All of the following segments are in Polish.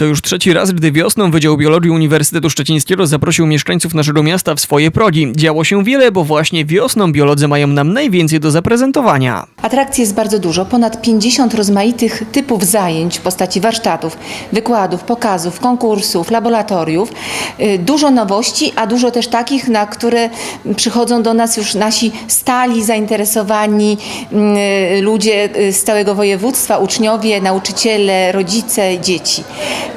To już trzeci raz, gdy wiosną Wydział Biologii Uniwersytetu Szczecińskiego zaprosił mieszkańców naszego miasta w swoje progi. Działo się wiele, bo właśnie wiosną biolodzy mają nam najwięcej do zaprezentowania. Atrakcji jest bardzo dużo, ponad 50 rozmaitych typów zajęć w postaci warsztatów, wykładów, pokazów, konkursów, laboratoriów. Y, Dużo nowości, a dużo też takich, na które przychodzą do nas już nasi stali zainteresowani y, ludzie y, z całego województwa, uczniowie, nauczyciele, rodzice, dzieci.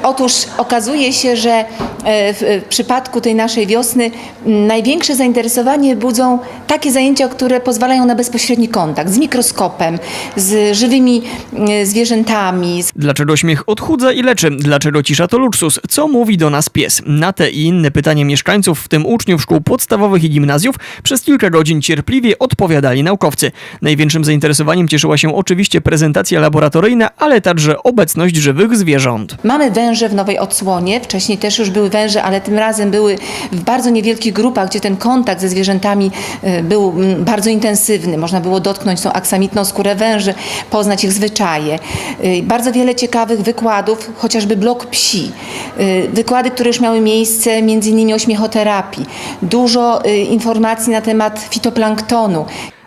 Otóż okazuje się, że e, w w przypadku tej naszej wiosny największe zainteresowanie budzą takie zajęcia, które pozwalają na bezpośredni kontakt z mikroskopem, z żywymi e, zwierzętami, Dlaczego śmiech odchudza i leczy? Dlaczego cisza to luksus? Co mówi do nas pies? Na te i inne pytania mieszkańców, w tym uczniów szkół podstawowych i gimnazjów, przez kilka godzin cierpliwie odpowiadali naukowcy. Największym zainteresowaniem cieszyła się oczywiście prezentacja laboratoryjna, ale także obecność żywych zwierząt. Mamy węże w nowej odsłonie. Wcześniej też już były węże, ale tym razem były w bardzo niewielkich grupach, gdzie ten kontakt ze zwierzętami e, był bardzo intensywny. Można było dotknąć tą aksamitną skórę węży, poznać ich zwyczaje. E, Bardzo wiele ciekawych wykładów, chociażby blok psi. E, Wykłady, które już miały miejsce, między innymi o śmiechoterapii. Dużo informacji na temat fitoplanktonu.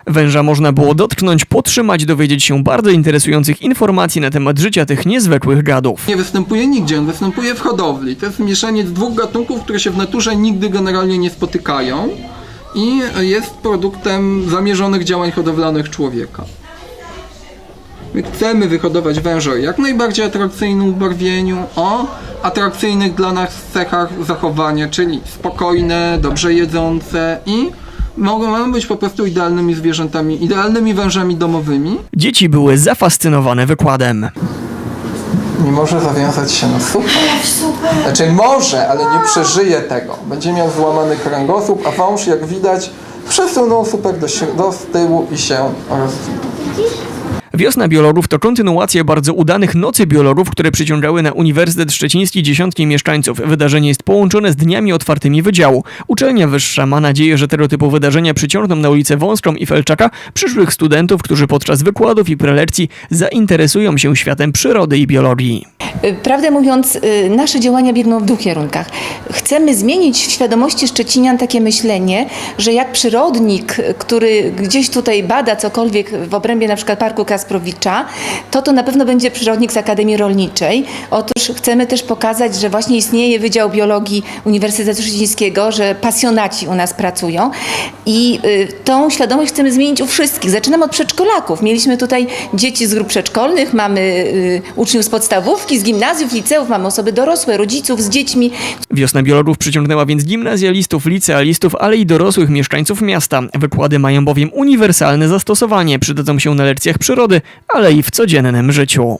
Węża można było dotknąć, potrzymać, dowiedzieć się bardzo interesujących informacji na temat życia tych niezwykłych gadów. nie występuje nigdzie, on występuje w hodowli. To jest mieszanie dwóch gatunków, które się w naturze nigdy generalnie nie spotykają i jest produktem zamierzonych działań hodowlanych człowieka. My chcemy wyhodować węże o jak najbardziej atrakcyjnym ubarwieniu, o atrakcyjnych dla nas cechach zachowania, czyli spokojne, dobrze jedzące i mogą być po prostu idealnymi zwierzętami, idealnymi wężami domowymi. Dzieci były zafascynowane wykładem. Nie może zawiązać się na super. Znaczy może, ale nie przeżyje tego. Będzie miał złamany kręgosłup, a wąż, jak widać, przesunął super do, do tyłu i się rozwinął. Wiosna biologów to kontynuacja bardzo udanych Nocy Biologów, które przyciągały na Uniwersytet Szczeciński dziesiątki mieszkańców. Wydarzenie jest połączone z dniami otwartymi wydziału. Uczelnia wyższa ma nadzieję, że tego typu wydarzenia przyciągną na ulicę Wąską i Felczaka przyszłych studentów, którzy podczas wykładów i prelekcji zainteresują się światem przyrody i biologii. Y, Prawdę mówiąc, y, nasze działania biegną w dwóch kierunkach. Chcemy zmienić w świadomości Szczecinian takie myślenie, że jak przyrodnik, y, który gdzieś tutaj bada cokolwiek w obrębie na przykład Parku Kasprowicza, to to na pewno będzie przyrodnik z Akademii Rolniczej. Otóż chcemy też pokazać, że właśnie istnieje Wydział Biologii Uniwersytetu Szczecińskiego, że pasjonaci u nas pracują i y, tą świadomość chcemy zmienić u wszystkich. Zaczynam od przedszkolaków. Mieliśmy tutaj dzieci z grup przedszkolnych, mamy y, uczniów z podstawówki, z gimnazjów, liceów, mamy osoby dorosłe, rodziców z dziećmi. Wiosna biologów przyciągnęła więc gimnazjalistów, licealistów, ale i dorosłych mieszkańców miasta. Wykłady mają bowiem uniwersalne zastosowanie, przydadzą się na lekcjach przyrody, ale i w codziennym życiu.